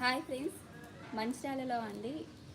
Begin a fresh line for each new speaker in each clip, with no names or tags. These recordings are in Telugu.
Hi friends. మంచిర్యాలలో అండి.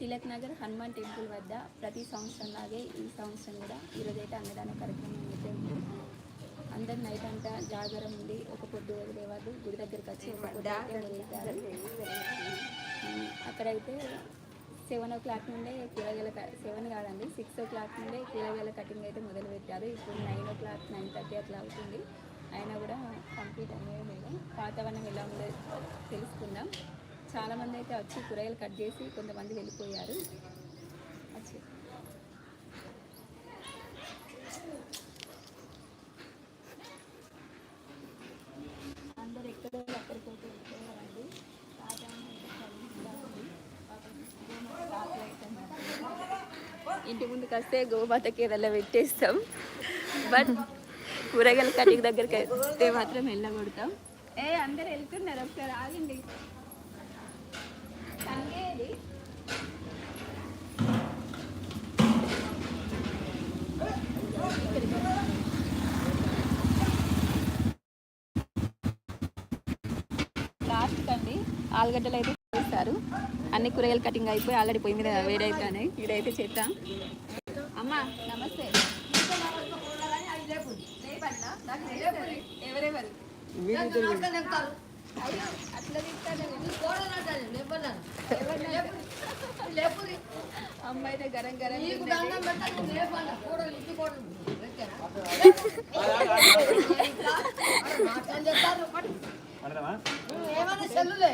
తిలక్ నగర్ హనుమాన్ టెంపుల్ వద్ద ప్రతి సంవత్సరం లాగే ఈ సంవత్సరం కూడా ఈరోజైతే అన్నదాన కార్యక్రమం అయితే ఉంది. అందరు నైట్ అంతా జాగరం ఉండి ఒక పొద్దు వదిలేవాళ్ళు గుడి దగ్గరికి వచ్చి ఒక పొద్దు అయితే అక్కడైతే సెవెన్ ఓ క్లాక్ నుండే కూరగాయల సెవెన్ కాదండి సిక్స్ ఓ క్లాక్ నుండే కూరగాయల కటింగ్ అయితే మొదలు పెట్టారు ఇప్పుడు nine o'clock nine thirty అట్లా అవుతుంది. అయినా కూడా కంప్లీట్ అయ్యేది లేదు. వాతావరణం ఎలా ఉందో తెలుసుకుందాం. చాలామంది అయితే వచ్చి కూరగాయలు కట్ చేసి కొంతమంది వెళ్ళిపోయారు. వచ్చి అందరు ఎక్కడో అక్కడికి వెళ్ళిపోయారండి. ఇంటి ముందుకు వస్తే గోమాతకి ఏదైనా పెట్టేస్తాం. బట్ కూరగాయల కటింగ్ దగ్గరికి అయితే మాత్రం వెళ్ళగొడతాం. ఏ అందరు వెళ్తున్నారు. ఒకసారి ఆగండి. ఆలుగడ్డలు అయితే చేస్తారు అన్ని కూరగాయలు కటింగ్ అయిపోయి ఆల్రెడీ పొయ్యి మీద వేడైతాయి ఇదైతే చేద్దాం అమ్మా నమస్తే లేపన్నా? నాకు తెలుస్తుంది. ఎవరెవరు అయ్యో అట్లా తింటానే అమ్మాయి అయితే గరం గరం
ఏమైనా సెల్లులే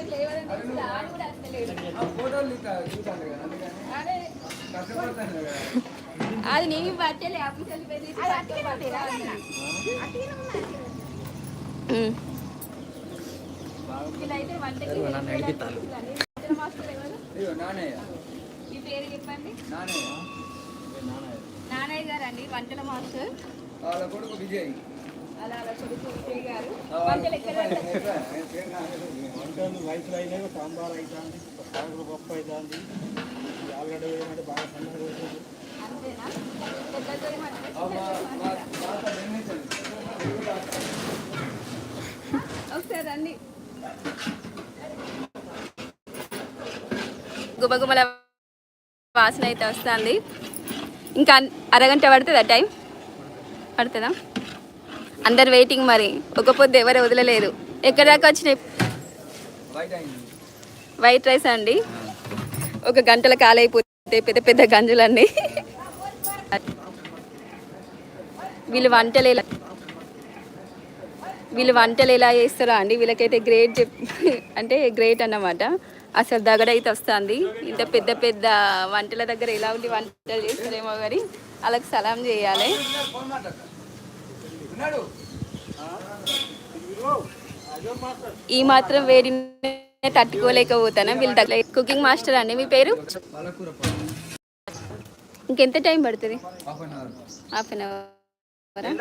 ఎవరు?
ఇదిగో నానయ్య
మీ పేరు చెప్పండి.
నానయ్య
నానయ్య గారు అండి వంటల మాస్టర్.
వాళ్ళ కొడుకు విజయ్.
అలా అలా వంటలు
సాంబార్ అవుతుంది పప్పు అవుతుంది ఆలుగడ్డ వేయమంటే బాగా సన్నగా అవుతుంది
ఒకసారి రండి. గుమగుమల వాసన అయితే వస్తుంది. ఇంకా అరగంట పడుతుందా టైం? పడుతుందా? అందరు వెయిటింగ్ మరి. ఒక పొద్దు ఎవరు వదలలేదు. ఎక్కడి దాకా వచ్చినాయి? వైట్ రైస్ అండి. ఒక గంటల కాలైపోతే పెద్ద పెద్ద గంజులన్నీ. వీళ్ళు వంటలు ఎలా వీళ్ళు వంటలు ఎలా చేస్తారో అండి. వీళ్ళకైతే గ్రేట్ చెప్ అంటే గ్రేట్ అన్నమాట. అసలు దగడైతే వస్తుంది. ఇంత పెద్ద పెద్ద వంటల దగ్గర ఎలా ఉండి వంటలు చేస్తారేమో కానీ వాళ్ళకి సలాం చేయాలి. ఈ మాత్రం వేడి తట్టుకోలేకపోతాను? వీళ్ళు దగ్గర కుకింగ్ మాస్టర్ అండి. మీ పేరు? ఇంకెంత టైం పడుతుంది?
హాఫ్ అన్ అవర్
అవరా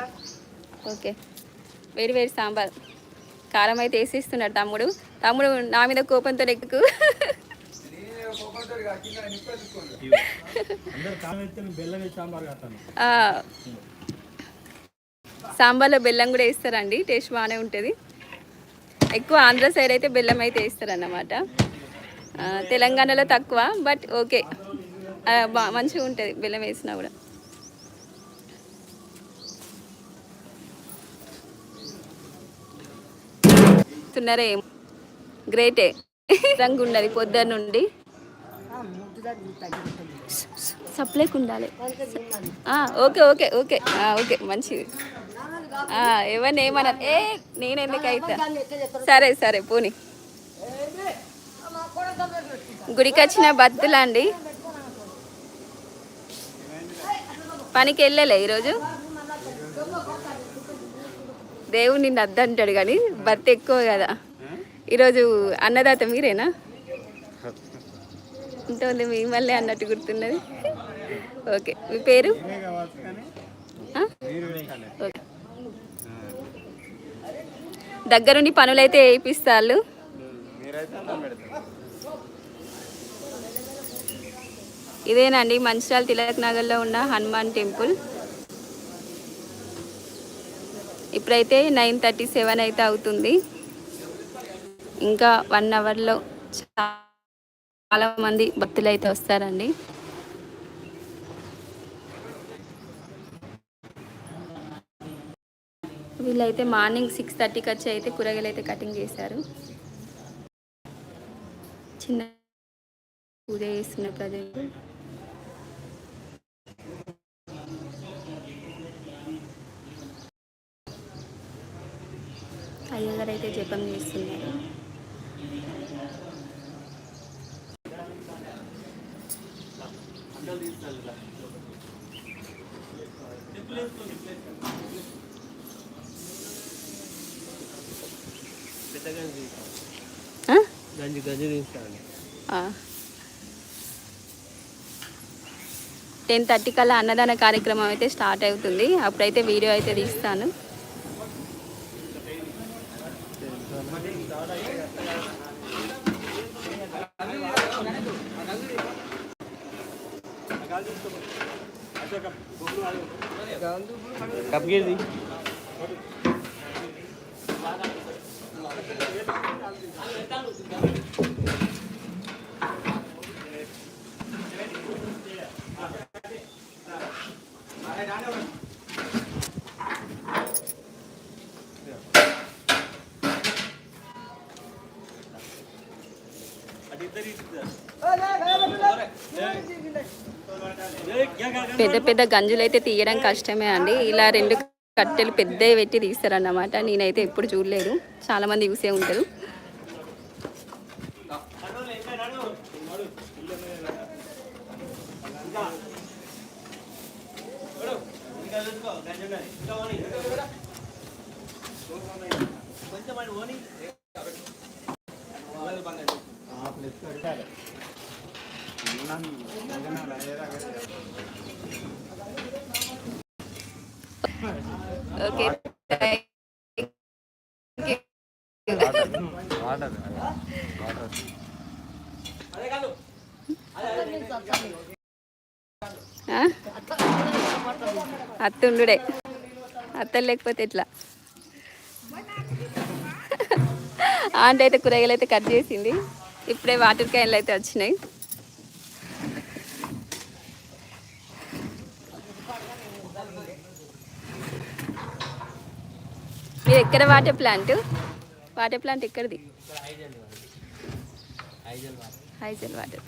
ఓకే. వేడి వేడి సాంబార్. కారం అయితే వేసిస్తున్నాడు తమ్ముడు. తమ్ముడు నా మీద కోపంతో ఎక్కు
బెల్లం సాంబార్ కింద నిప్పే తీసుకోండి
అందరు కాలం అయితే బెల్లం వేసి సాంబార్ కట్టాను
ఆ, సాంబార్లో బెల్లం కూడా వేస్తారండి టేస్ట్ బాగానే ఉంటుంది. ఎక్కువ ఆంధ్ర సైడ్ అయితే బెల్లం అయితే వేస్తారన్నమాట. తెలంగాణలో తక్కువ బట్ ఓకే. బా మంచిగా ఉంటుంది బెల్లం వేసినా కూడా. తున్నారే గ్రేటే. రంగు ఉండాలి పొద్దున్న నుండి. సప్లైకి ఉండాలి. Okay okay okay. ఓకే మంచిది. ఎవరిని ఏమన్నా ఏ నేను ఎందుకు అయితే? సరే సరే పోనీ. గుడికి వచ్చిన అండి పనికి వెళ్ళలే ఈరోజు. దేవుడు నిన్ను అద్దంటాడు కానీ భర్త ఎక్కువ కదా. ఈరోజు అన్నదాత మీరేనా? ఉంటుంది మీ మళ్ళీ అన్నట్టు గుర్తున్నది. ఓకే మీ పేరు? ఓకే. దగ్గరుండి పనులైతే వేయిస్తారు ఇదేనండి మంచిర్యాల తిలక్ నగర్లో ఉన్న హనుమాన్ టెంపుల్. ఇప్పుడైతే నైన్ థర్టీ సెవెన్ అయితే అవుతుంది. ఇంకా వన్ అవర్లో చాలా మంది భక్తులు అయితే వస్తారండి. వీళ్ళైతే మార్నింగ్ సిక్స్ థర్టీకి వచ్చి అయితే కూరగాయలు అయితే కటింగ్ చేశారు చిన్న పూజ చేస్తున్న ప్రజలు అయ్యగారు అయితే జపం చేస్తున్నారు ఆ?
గంజి గంజి
ఆ. టెన్ థర్టీ కల్లా అన్నదాన కార్యక్రమం అయితే స్టార్ట్ అవుతుంది. అప్పుడైతే వీడియో అయితే తీస్తాను.
కప్గేది
పెద్ద పెద్ద గంజులు అయితే తీయడం కష్టమే అండి. ఇలా రెండు కట్టెలు పెద్దవి పెట్టి తీస్తారన్నమాట. నేనైతే ఎప్పుడు చూడలేదు. చాలా మంది చూసే ఉంటారు. ఓకే. ఆ? అత్తుండుడే అత్తలు లేకపోతే ఎట్లా? ఆంటీ అయితే కూరగాయలు అయితే కట్ చేసింది. ఇప్పుడే వాటర్ క్యాన్లు అయితే వచ్చినాయి. మీరు ఎక్కడ వాటర్ ప్లాంట్? వాటర్ ప్లాంట్ ఎక్కడిది? హైజల్ వాటర్.